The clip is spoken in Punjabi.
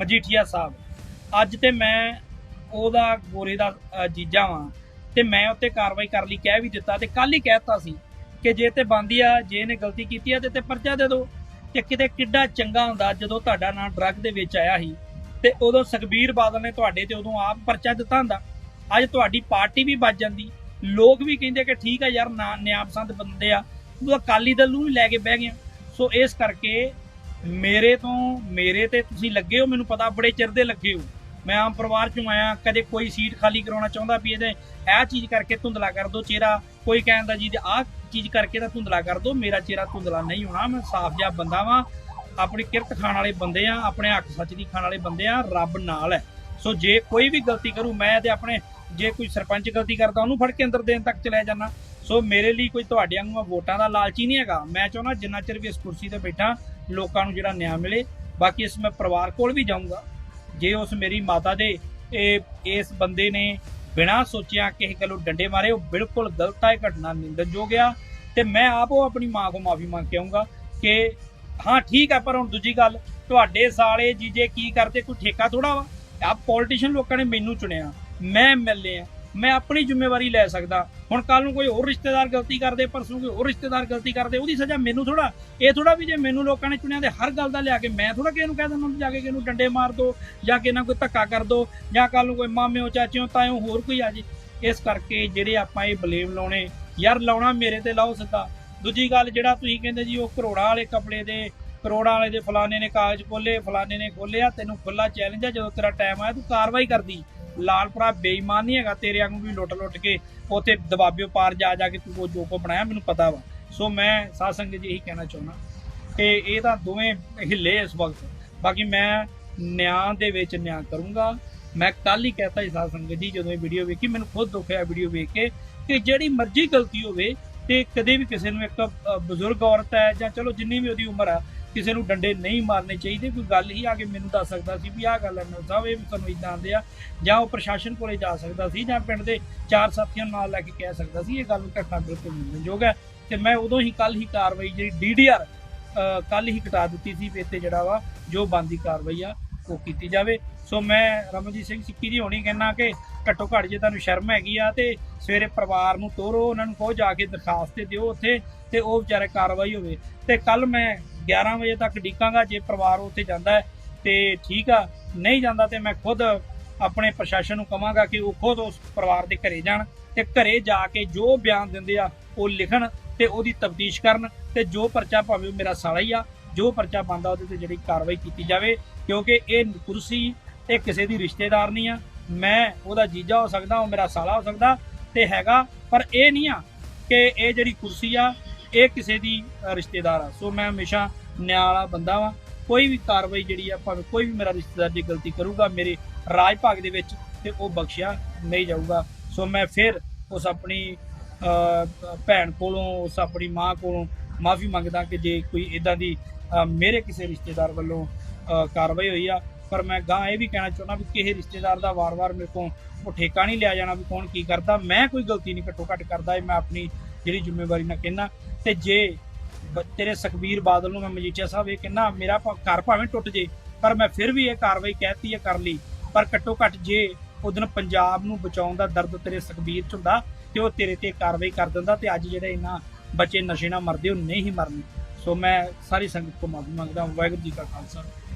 ਮਜੀਠੀਆ ਸਾਹਿਬ। ਅੱਜ ਤੇ ਮੈਂ ਉਹਦਾ ਗੋਰੇ ਦਾ ਜੀਜਾ ਵਾਂ ਤੇ ਮੈਂ ਉੱਤੇ ਕਾਰਵਾਈ ਕਰ ਲਈ, ਕਹਿ ਵੀ ਦਿੱਤਾ ਤੇ ਕੱਲ ਹੀ ਕਹਿਤਾ ਸੀ ਕਿ ਜੇ ਤੇ ਬੰਦੀ ਆ, ਜੇ ਇਹਨੇ ਗਲਤੀ ਕੀਤੀ ਆ ਤੇ ਤੇ ਪਰਚਾ ਦੇ ਦਿਓ ਤੇ ਕਿਤੇ ਕਿੱਡਾ ਚੰਗਾ ਹੁੰਦਾ ਜਦੋਂ ਤੁਹਾਡਾ ਨਾਂ ਡਰੱਗ ਦੇ ਵਿੱਚ ਆਇਆ ਸੀ ਤੇ ਉਦੋਂ ਸੁਖਬੀਰ ਬਾਦਲ ਨੇ ਤੁਹਾਡੇ ਤੇ ਉਦੋਂ ਆਪ ਪਰਚਾ ਦਿੱਤਾ ਹੁੰਦਾ। ਅੱਜ ਤੁਹਾਡੀ ਪਾਰਟੀ ਵੀ ਬਚ ਜਾਂਦੀ। ਲੋਕ ਵੀ ਕਹਿੰਦੇ ਕਿ ਠੀਕ ਆ ਯਾਰ, ਨਾ ਨਿਆਂ ਪਸੰਦ ਬੰਦੇ ਆ। ਉਹ ਅਕਾਲੀ ਦਲ ਨੂੰ ਵੀ ਲੈ ਕੇ ਬਹਿ ਗਿਆ ਸੋ ਇਸ ਕਰਕੇ ਮੇਰੇ ਤੋਂ, ਮੇਰੇ ਤੇ ਤੁਸੀਂ ਲੱਗੇ ਹੋ, ਮੈਨੂੰ ਪਤਾ ਬੜੇ ਚਿਰ ਦੇ ਲੱਗੇ ਹੋ। ਮੈਂ ਆਮ ਪਰਿਵਾਰ ਚੋਂ ਆਇਆ, ਕਦੇ ਕੋਈ ਸੀਟ ਖਾਲੀ ਕਰਾਉਣਾ ਚਾਹੁੰਦਾ ਵੀ ਇਹਦੇ ਇਹ ਚੀਜ਼ ਕਰਕੇ ਧੁੰਦਲਾ ਕਰ ਦੋ, ਚਿਹਰਾ ਕੋਈ ਕਹਿੰਦਾ ਜੀ ਆਹ ਚੀਜ਼ ਕਰਕੇ ਤਾਂ ਧੁੰਦਲਾ ਕਰ ਦੋ, ਮੇਰਾ ਚਿਹਰਾ ਧੁੰਦਲਾ ਨਹੀਂ ਹੋਣਾ, ਮੈਂ ਸਾਫ਼ ਜਿਹਾ ਬੰਦਾ ਵਾਂ, ਆਪਣੀ ਕਿਰਤ ਖਾਣ ਵਾਲੇ ਬੰਦੇ ਆ, ਆਪਣੇ ਹੱਕ ਸੱਚ ਦੀ ਖਾਣ ਵਾਲੇ ਬੰਦੇ ਆ, ਰੱਬ ਨਾਲ ਹੈ। ਸੋ ਜੇ ਕੋਈ ਵੀ ਗਲਤੀ ਕਰੂ, ਮੈਂ ਤੇ ਆਪਣੇ, ਜੇ ਕੋਈ ਸਰਪੰਚ ਗਲਤੀ ਕਰਦਾ, ਉਹਨੂੰ ਫੜ ਕੇ ਅੰਦਰ ਦੇਣ ਤੱਕ ਚਲਿਆ ਜਾਣਾ ਸੋ ਮੇਰੇ ਲਈ ਕੋਈ ਤੁਹਾਡੇ ਵਾਂਗੂ ਵੋਟਾਂ ਦਾ ਲਾਲਚੀ ਨਹੀਂ ਹੈਗਾ। ਮੈਂ ਚਾਹੁੰਦਾ ਜਿੰਨਾ ਚਿਰ ਵੀ ਇਸ ਕੁਰਸੀ ਤੇ ਬੈਠਾ ਲੋਕਾਂ ਨੂੰ ਜਿਹੜਾ ਨਿਆਂ ਮਿਲੇ। ਬਾਕੀ ਇਸ ਮੈਂ ਪਰਿਵਾਰ ਕੋਲ ਵੀ ਜਾਊਂਗਾ। ਜੇ ਉਸ ਮੇਰੀ ਮਾਤਾ ਦੇ ਇਹ, ਇਸ ਬੰਦੇ ਨੇ ਬਿਨਾਂ ਸੋਚਿਆ ਕਿਸੇ ਗੱਲੋਂ ਡੰਡੇ ਮਾਰੇ, ਉਹ ਬਿਲਕੁਲ ਗਲਤ ਹੈ, ਘਟਨਾ ਨਿੰਦਣਯੋਗ ਆ। ਤੇ ਮੈਂ ਆਪ ਉਹ ਆਪਣੀ ਮਾਂ ਕੋ ਮਾਫੀ ਮੰਗ ਕੇ ਆਉਂਗਾ ਕਿ ਹਾਂ, ਠੀਕ ਆ ਪਰ ਹੁਣ ਦੂਜੀ ਗੱਲ, ਤੁਹਾਡੇ ਸਾਲੇ ਜੀਜੇ ਕੀ ਕਰਦੇ, ਕੋਈ ਠੇਕਾ ਥੋੜਾ ਵਾ? ਆ ਪੋਲੀਟੀਸ਼ੀਅਨ ਲੋਕਾਂ ਨੇ ਮੈਨੂੰ ਚੁਣਿਆ। ਮੈਂ ਐਮਐਲਏ ਆ। ਮੈਂ ਆਪਣੀ ਜ਼ਿੰਮੇਵਾਰੀ ਲੈ ਸਕਦਾ। ਹੁਣ ਕੱਲ ਨੂੰ ਕੋਈ ਹੋਰ ਰਿਸ਼ਤੇਦਾਰ ਗਲਤੀ ਕਰਦੇ, ਪਰਸੋਂ ਕੋਈ ਹੋਰ ਰਿਸ਼ਤੇਦਾਰ ਗਲਤੀ ਕਰਦੇ, ਉਹਦੀ ਸਜ਼ਾ ਮੈਨੂੰ ਥੋੜਾ ਇਹ ਥੋੜਾ ਵੀ ਜੇ ਮੈਨੂੰ ਲੋਕਾਂ ਨੇ ਚੁਣਿਆ ਤੇ ਹਰ ਗੱਲ ਦਾ ਲਿਆ ਕੇ ਮੈਂ ਥੋੜਾ ਕਿਸੇ ਨੂੰ ਕਹਿ ਦਿੰਦਾ ਜਾ ਕੇ ਕਿਸੇ ਨੂੰ ਡੰਡੇ ਮਾਰ ਦੋ, ਜਾਂ ਕਿਸੇ ਨਾਲ ਕੋਈ ਧੱਕਾ ਕਰ ਦੋ, ਜਾਂ ਕੱਲ ਨੂੰ ਕੋਈ ਮਾਮਿਓ, ਚਾਚਿਓ, ਤਾਇਓ ਹੋਰ ਕੋਈ ਆ ਜੇ। ਇਸ ਕਰਕੇ ਜਿਹੜੇ ਆਪਾਂ ਇਹ ਬਲੇਮ ਲਾਉਣੇ, ਯਾਰ ਲਾਉਣਾ ਮੇਰੇ ਤੇ ਲਾਓ ਸਿੱਧਾ। ਦੂਜੀ ਗੱਲ ਜਿਹੜਾ ਤੁਸੀਂ ਕਹਿੰਦੇ ਜੀ, ਉਹ ਕਰੋੜਾਂ ਵਾਲੇ ਕੱਪੜੇ ਦੇ, ਕਰੋੜਾਂ ਵਾਲੇ ਦੇ ਫਲਾਣੇ ਨੇ ਕਾਗਜ਼ ਖੋਲੇ ਫਲਾਣੇ ਨੇ ਖੋਲਿਆ ਤੈਨੂੰ ਖੁੱਲਾ ਚੈਲੰਜ ਆ, ਜਦੋਂ ਤੇਰਾ ਟਾਈਮ ਆਇਆ ਤੂੰ ਕਾਰਵਾਈ ਕਰਦੀ। ਲਾਲਪੁਰਾ ਬੇਈਮਾਨ ਨਹੀਂ ਹੈਗਾ, ਤੇਰੇ ਵਾਂਗੂ ਵੀ ਲੁੱਟ ਲੁੱਟ ਕੇ ਉੱਥੇ ਦਬਾਬਿਓ ਪਾਰ ਜਾ ਜਾ ਕੇ ਤੂੰ ਉਹ ਜੋ ਕੋ ਬਣਾਇਆ, ਮੈਨੂੰ ਪਤਾ ਵਾ। ਸੋ ਮੈਂ ਸਾਧ ਸੰਗਤ ਜੀ ਇਹੀ ਕਹਿਣਾ ਚਾਹੁੰਦਾ ਕਿ ਇਹ ਤਾਂ ਦੋਵੇਂ ਹਿੱਲੇ ਇਸ ਵਕਤ। ਬਾਕੀ ਮੈਂ ਨਿਆਂ ਦੇ ਵਿੱਚ ਨਿਆਂ ਕਰੂੰਗਾ। ਮੈਂ ਕੱਲ ਹੀ ਕਹਿਤਾ ਸੀ ਸਾਧ ਸੰਗਤ ਜੀ, ਜਦੋਂ ਇਹ ਵੀਡੀਓ ਵੇਖੀ, ਮੈਨੂੰ ਖੁਦ ਦੁੱਖ ਹੋਇਆ ਵੀਡੀਓ ਵੇਖ ਕੇ ਕਿ ਜਿਹੜੀ ਮਰਜ਼ੀ ਗਲਤੀ ਹੋਵੇ ਤੇ ਕਦੇ ਵੀ ਕਿਸੇ ਨੂੰ ਇੱਕ ਬਜ਼ੁਰਗ ਔਰਤ ਹੈ ਜਾਂ ਚਲੋ ਜਿੰਨੀ ਵੀ ਉਹਦੀ ਉਮਰ ਆ ਕਿਸੇ ਨੂੰ ਡੰਡੇ ਨਹੀਂ ਮਾਰਨੇ ਚਾਹੀਦੇ, ਕੋਈ ਗੱਲ ਹੀ ਆ ਕੇ ਮੈਨੂੰ ਦੱਸ ਸਕਦਾ ਸੀ ਵੀ ਆਹ ਗੱਲ ਹੈ ਮੈਂ ਸਾਹਿਬ ਇਹ ਵੀ ਤੁਹਾਨੂੰ ਇਦਾਂ ਆਂਦੇ ਆ, ਜਾਂ ਉਹ ਪ੍ਰਸ਼ਾਸਨ ਕੋਲੇ ਜਾ ਸਕਦਾ ਸੀ, ਜਾਂ ਪਿੰਡ ਦੇ ਚਾਰ ਸਾਥੀਆਂ ਨਾਲ ਲੈ ਕੇ ਕਹਿ ਸਕਦਾ ਸੀ, ਇਹ ਗੱਲ ਘਟਨਾ ਬਿਲਕੁਲ ਨਿੰਦਣਯੋਗ ਹੈ। ਤੇ ਮੈਂ ਉਦੋਂ ਹੀ ਕੱਲ ਹੀ ਕਾਰਵਾਈ ਜਿਹੜੀ ਡੀਡੀਆਰ ਕੱਲ ਹੀ ਕਟਾ ਦਿੱਤੀ ਸੀ ਵੀ ਇੱਥੇ ਜਿਹੜਾ ਵਾ, ਜੋ ਬੰਦੀ ਕਾਰਵਾਈ ਆ, ਉਹ ਕੀਤੀ ਜਾਵੇ। ਸੋ ਮੈਂ ਰਮਨਜੀਤ ਸਿੰਘ ਸਿੱਕੀ ਦੀ ਹੋਣੀ ਕਹਿਣਾ ਕਿ ਘੱਟੋ ਘੱਟ ਜੇ ਤੁਹਾਨੂੰ ਸ਼ਰਮ ਹੈਗੀ ਆ ਤੇ ਸਵੇਰੇ ਪਰਿਵਾਰ ਨੂੰ ਤੋਰੋ, ਉਹਨਾਂ ਨੂੰ ਕਹੋ ਜਾ ਕੇ ਦਰਖਾਸਤ ਦਿਓ ਉੱਥੇ, ਤੇ ਉਹ ਵਿਚਾਰੇ ਕਾਰਵਾਈ ਹੋਵੇ। ਤੇ ਕੱਲ ਮੈਂ 11 ਵਜੇ ਤੱਕ ਡੀਕਾਂਗਾ ਜੇ ਪਰਿਵਾਰ ਉੱਥੇ ਜਾਂਦਾ ਹੈ ਤੇ ਠੀਕ ਆ, ਨਹੀਂ ਜਾਂਦਾ ਤੇ ਮੈਂ ਖੁਦ ਆਪਣੇ ਪ੍ਰਸ਼ਾਸਨ ਨੂੰ ਕਵਾਂਗਾ ਕਿ ਉਹ ਖੁਦ ਉਸ ਪਰਿਵਾਰ ਦੇ ਘਰੇ ਜਾਣ ਤੇ ਘਰੇ ਜਾ ਕੇ ਜੋ ਬਿਆਨ ਦਿੰਦੇ ਆ, ਉਹ ਲਿਖਣ ਤੇ ਉਹਦੀ ਤਫਤੀਸ਼ ਕਰਨ ਤੇ ਜੋ ਪਰਚਾ ਭਾਵੇਂ ਉਹ ਮੇਰਾ ਸਾਲਾ ਹੀ ਆ, ਜੋ ਪਰਚਾ ਬੰਦਾ ਉਹਦੇ ਤੇ ਜਿਹੜੀ ਕਾਰਵਾਈ ਕੀਤੀ ਜਾਵੇ, ਕਿਉਂਕਿ ਇਹ ਕੁਰਸੀ, ਇਹ ਕਿਸੇ ਦੀ ਰਿਸ਼ਤੇਦਾਰ ਨਹੀਂ ਆ, ਮੈਂ ਉਹਦਾ ਜੀਜਾ ਹੋ ਸਕਦਾ, ਉਹ ਮੇਰਾ ਸਾਲਾ ਹੋ ਸਕਦਾ ਤੇ ਹੈਗਾ, ਪਰ ਇਹ ਨਹੀਂ ਆ ਕਿ ਇਹ ਜਿਹੜੀ ਕੁਰਸੀ ਆ ਇਹ ਕਿਸੇ ਦੀ ਰਿਸ਼ਤੇਦਾਰ ਆ। ਸੋ ਮੈਂ ਹਮੇਸ਼ਾ ਨਿਆਂ ਵਾਲਾ ਬੰਦਾ ਵਾਂ। ਕੋਈ ਵੀ ਕਾਰਵਾਈ ਜਿਹੜੀ ਆ, ਭਾਵੇਂ ਕੋਈ ਵੀ ਮੇਰਾ ਰਿਸ਼ਤੇਦਾਰ ਦੀ ਗਲਤੀ ਕਰੂਗਾ, ਮੇਰੇ ਰਾਜ ਭਾਗ ਦੇ ਵਿੱਚ, ਤੇ ਉਹ ਬਖਸ਼ਿਆ ਨਹੀਂ ਜਾਊਗਾ। ਸੋ ਮੈਂ ਫਿਰ ਉਸ ਆਪਣੀ ਭੈਣ ਕੋਲੋਂ, ਉਸ ਆਪਣੀ ਮਾਂ ਕੋਲੋਂ ਮਾਫੀ ਮੰਗਦਾ ਕਿ ਜੇ ਕੋਈ ਇਦਾਂ ਦੀ ਮੇਰੇ ਕਿਸੇ ਰਿਸ਼ਤੇਦਾਰ ਵੱਲੋਂ ਕਾਰਵਾਈ ਹੋਈ ਆ, ਪਰ ਮੈਂ ਗਾਂ ਇਹ ਵੀ ਕਹਿਣਾ ਚਾਹੁੰਦਾ ਵੀ ਕਿਸੇ ਰਿਸ਼ਤੇਦਾਰ ਦਾ ਵਾਰ-ਵਾਰ ਮੇਰੇ ਕੋਲ ਉਹ ਠੇਕਾ ਨਹੀਂ ਲਿਆ ਜਾਣਾ ਵੀ ਕੌਣ ਕੀ ਕਰਦਾ। ਮੈਂ ਕੋਈ ਗਲਤੀ ਨਹੀਂ ਘੱਟੋ ਘੱਟ ਕਰਦਾ, ਇਹ ਮੈਂ ਆਪਣੀ ਜਿਹੜੀ ਜ਼ਿੰਮੇਵਾਰੀ ਨਾਲ ਕਹਿਣਾ ਤੇ ਜੇ ਤੇਰੇ ਸੁਖਬੀਰ ਬਾਦਲ ਨੂੰ ਮੈਂ ਮਜੀਠੀਆ ਸਾਹਿਬ ਇਹ ਕਹਿਣਾ ਮੇਰਾ ਭਾ- ਘਰ ਭਾਵੇਂ ਟੁੱਟ ਜੇ, ਪਰ ਮੈਂ ਫਿਰ ਵੀ ਇਹ ਕਾਰਵਾਈ ਕਹਿਤੀ ਹੈ ਕਰ ਲਈ। ਪਰ ਘੱਟੋ ਘੱਟ ਜੇ ਉਹ ਦਿਨ ਪੰਜਾਬ ਨੂੰ ਬਚਾਉਣ ਦਾ ਦਰਦ ਤੇਰੇ ਸੁਖਬੀਰ ਚ ਹੁੰਦਾ, ਤੇ ਉਹ ਤੇਰੇ ਤੇ ਕਾਰਵਾਈ ਕਰ ਦਿੰਦਾ, ਤੇ ਅੱਜ ਜਿਹੜੇ ਇਹਨਾਂ ਬੱਚੇ ਨਸ਼ੇ ਨਾਲ ਮਰਦੇ, ਉਹ ਨਹੀਂ ਹੀ ਮਰਨੇ ਸੋ ਮੈਂ ਸਾਰੀ ਸੰਗਤ ਤੋਂ ਮਾਫੀ ਮੰਗਦਾ ਹਾਂ। ਵਾਹਿਗੁਰੂ ਜੀ ਕਾ ਖਾਲਸਾ।